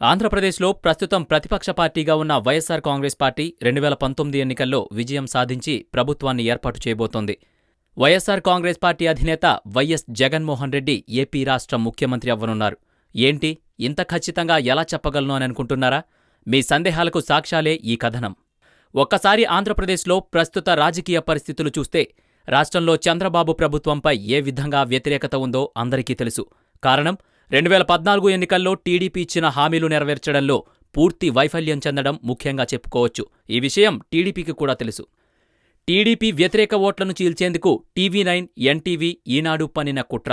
ఆంధ్రప్రదేశ్లో ప్రస్తుతం ప్రతిపక్ష పార్టీగా ఉన్న వైఎస్సార్ కాంగ్రెస్ పార్టీ రెండు వేల పంతొమ్మిది ఎన్నికల్లో విజయం సాధించి ప్రభుత్వాన్ని ఏర్పాటు చేయబోతోంది. వైఎస్సార్ కాంగ్రెస్ పార్టీ అధినేత వైఎస్ జగన్మోహన్ రెడ్డి ఏపీ రాష్ట్ర ముఖ్యమంత్రి అవ్వనున్నారు. ఏంటి? ఇంత ఖచ్చితంగా ఎలా చెప్పగలను అని అనుకుంటున్నారా? మీ సందేహాలకు సాక్ష్యాలే ఈ కథనం. ఒక్కసారి ఆంధ్రప్రదేశ్లో ప్రస్తుత రాజకీయ పరిస్థితులు చూస్తే రాష్ట్రంలో చంద్రబాబు ప్రభుత్వంపై ఏ విధంగా వ్యతిరేకత ఉందో అందరికీ తెలుసు. కారణం రెండు వేల పద్నాలుగు ఎన్నికల్లో టీడీపీ ఇచ్చిన హామీలు నెరవేర్చడంలో పూర్తి వైఫల్యం చెందడం ముఖ్యంగా చెప్పుకోవచ్చు. ఈ విషయం టీడీపీకి కూడా తెలుసు. టీడీపీ వ్యతిరేక ఓట్లను చీల్చేందుకు టీవీ నైన్ ఎన్టీవీ ఈనాడు పనిన కుట్ర.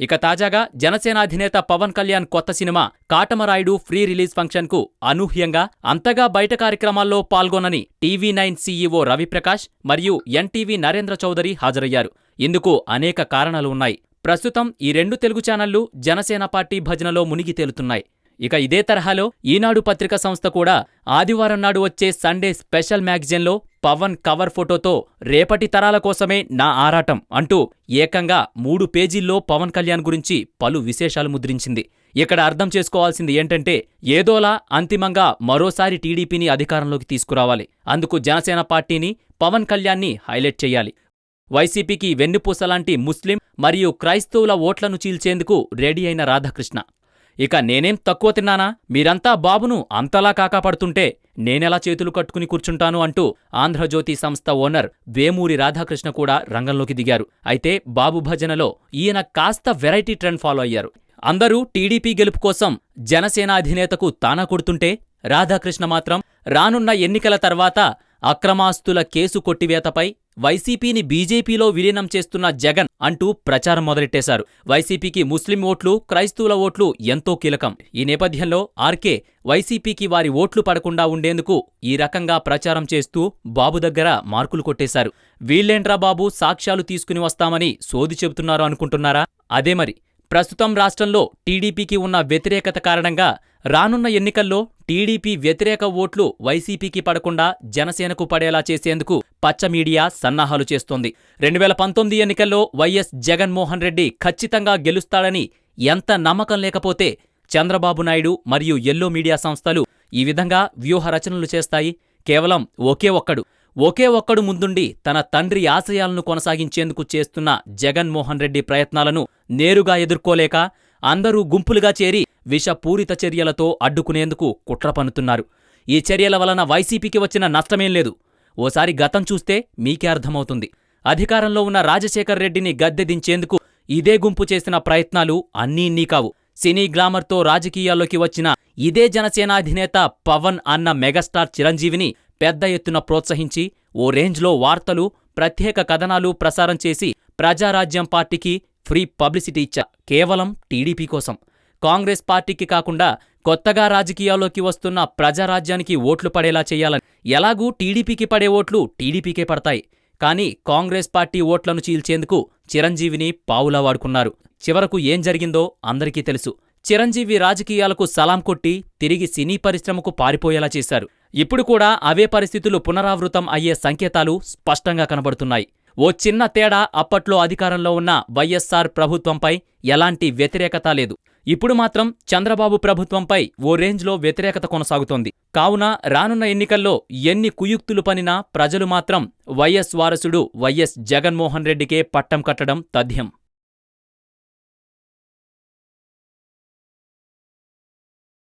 ఇక తాజాగా జనసేన అధినేత పవన్ కళ్యాణ్ కొత్త సినిమా కాటమరాయుడు ఫ్రీ రిలీజ్ ఫంక్షన్కు అనూహ్యంగా అంతగా బయట కార్యక్రమాల్లో పాల్గొనని టీవీ నైన్ సీఈఓ రవిప్రకాష్ మరియు ఎన్టీవీ నరేంద్ర చౌదరి హాజరయ్యారు. ఇందుకు అనేక కారణాలు ఉన్నాయి. ప్రస్తుతం ఈ రెండు తెలుగు ఛానళ్ళు జనసేన పార్టీ భజనలో మునిగి తేలుతున్నాయి. ఇక ఇదే తరహాలో ఈనాడు పత్రిక సంస్థ కూడా ఆదివారం నాడు వచ్చే సండే స్పెషల్ మ్యాగజైన్లో పవన్ కవర్ ఫోటోతో రేపటి తరాల కోసమే నా ఆరాటం అంటూ ఏకంగా మూడు పేజీల్లో పవన్ కళ్యాణ్ గురించి పలు విశేషాలు ముద్రించింది. ఇక్కడ అర్థం చేసుకోవాల్సింది ఏంటంటే ఏదోలా అంతిమంగా మరోసారి టీడీపీని అధికారంలోకి తీసుకురావాలి. అందుకు జనసేన పార్టీని పవన్ కళ్యాణ్ని హైలైట్ చేయాలి. వైసీపీకి వెన్నుపూసలాంటి ముస్లిం మరియు క్రైస్తవుల ఓట్లను చీల్చేందుకు రెడీ అయిన రాధాకృష్ణ. ఇక నేనేం తక్కువ తిన్నానా? మీరంతా బాబును అంతలా కాకాపడుతుంటే నేనెలా చేతులు కట్టుకుని కూర్చుంటాను అంటూ ఆంధ్రజ్యోతి సంస్థ ఓనర్ వేమూరి రాధాకృష్ణ కూడా రంగంలోకి దిగారు. అయితే బాబు భజనలో ఈయన కాస్త వెరైటీ ట్రెండ్ ఫాలో అయ్యారు. అందరూ టీడీపీ గెలుపు కోసం జనసేన అధినేతకు తానా కొడుతుంటే రాధాకృష్ణ మాత్రం రానున్న ఎన్నికల తర్వాత అక్రమాస్తుల కేసు కొట్టివేతపై వైసీపీని బీజేపీలో విలీనం చేస్తున్న జగన్ అంటూ ప్రచారం మొదలెట్టేశారు. వైసీపీకి ముస్లిం ఓట్లు క్రైస్తవుల ఓట్లు ఎంతో కీలకం. ఈ నేపథ్యంలో ఆర్కే వైసీపీకి వారి ఓట్లు పడకుండా ఉండేందుకు ఈ రకంగా ప్రచారం చేస్తూ బాబు దగ్గర మార్కులు కొట్టేశారు. వీళ్ళేంట్రా బాబు సాక్ష్యాలు తీసుకుని వస్తామని సోది చెబుతున్నారు అనుకుంటున్నారా? అదే మరి ప్రస్తుతం రాష్ట్రంలో టీడీపీకి ఉన్న వ్యతిరేకత కారణంగా రానున్న ఎన్నికల్లో టీడీపీ వ్యతిరేక ఓట్లు వైసీపీకి పడకుండా జనసేనకు పడేలా చేసేందుకు పచ్చ మీడియా సన్నాహాలు చేస్తోంది. రెండు వేల పంతొమ్మిది ఎన్నికల్లో వైఎస్ జగన్మోహన్ రెడ్డి ఖచ్చితంగా గెలుస్తాడని ఎంత నమ్మకం లేకపోతే చంద్రబాబు నాయుడు మరియు ఎల్లో మీడియా సంస్థలు ఈ విధంగా వ్యూహ రచనలు చేస్తాయి. కేవలం ఒకే ఒక్కడు ఒకే ఒక్కడు ముందుండి తన తండ్రి ఆశయాలను కొనసాగించేందుకు చేస్తున్న జగన్మోహన్ రెడ్డి ప్రయత్నాలను నేరుగా ఎదుర్కోలేక అందరూ గుంపులుగా చేరి విషపూరిత చర్యలతో అడ్డుకునేందుకు కుట్ర పన్నుతున్నారు. ఈ చర్యల వలన వైసీపీకి వచ్చిన నష్టమేం లేదు. ఓసారి గతం చూస్తే మీకే అర్థమవుతుంది. అధికారంలో ఉన్న రాజశేఖర్ రెడ్డిని గద్దె దించేందుకు ఇదే గుంపు చేసిన ప్రయత్నాలు అన్నీ ఇన్నీ కావు. సినీ గ్లామర్తో రాజకీయాల్లోకి వచ్చిన ఇదే జనసేన అధినేత పవన్ అన్న మెగాస్టార్ చిరంజీవిని పెద్ద ఎత్తున ప్రోత్సహించి ఓ రేంజ్లో వార్తలు ప్రత్యేక కథనాలు ప్రసారం చేసి ప్రజారాజ్యం పార్టీకి ఫ్రీ పబ్లిసిటీ ఇచ్చా. కేవలం టీడీపీ కోసం. కాంగ్రెస్ పార్టీకి కాకుండా కొత్తగా రాజకీయాల్లోకి వస్తున్న ప్రజారాజ్యానికి ఓట్లు పడేలా చేయాలని. ఎలాగూ టీడీపీకి పడే ఓట్లు టీడీపీకే పడతాయి. కానీ కాంగ్రెస్ పార్టీ ఓట్లను చీల్చేందుకు చిరంజీవిని పావులా వాడుకున్నారు. చివరకు ఏం జరిగిందో అందరికీ తెలుసు. చిరంజీవి రాజకీయాలకు సలాం కొట్టి తిరిగి సినీ పరిశ్రమకు పారిపోయేలా చేశారు. ఇప్పుడు కూడా అవే పరిస్థితులు పునరావృతం అయ్యే సంకేతాలు స్పష్టంగా కనబడుతున్నాయి. ఓ చిన్న తేడా అప్పట్లో అధికారంలో ఉన్న వైఎస్సార్ ప్రభుత్వంపై ఎలాంటి వ్యతిరేకత లేదు. ఇప్పుడు మాత్రం చంద్రబాబు ప్రభుత్వంపై ఓ రేంజ్లో వ్యతిరేకత కొనసాగుతోంది. కావున రానున్న ఎన్నికల్లో ఎన్ని కుయుక్తులు పనినా ప్రజలు మాత్రం వైఎస్ వారసుడు వైఎస్ జగన్మోహన్ రెడ్డికే పట్టం కట్టడం తథ్యం.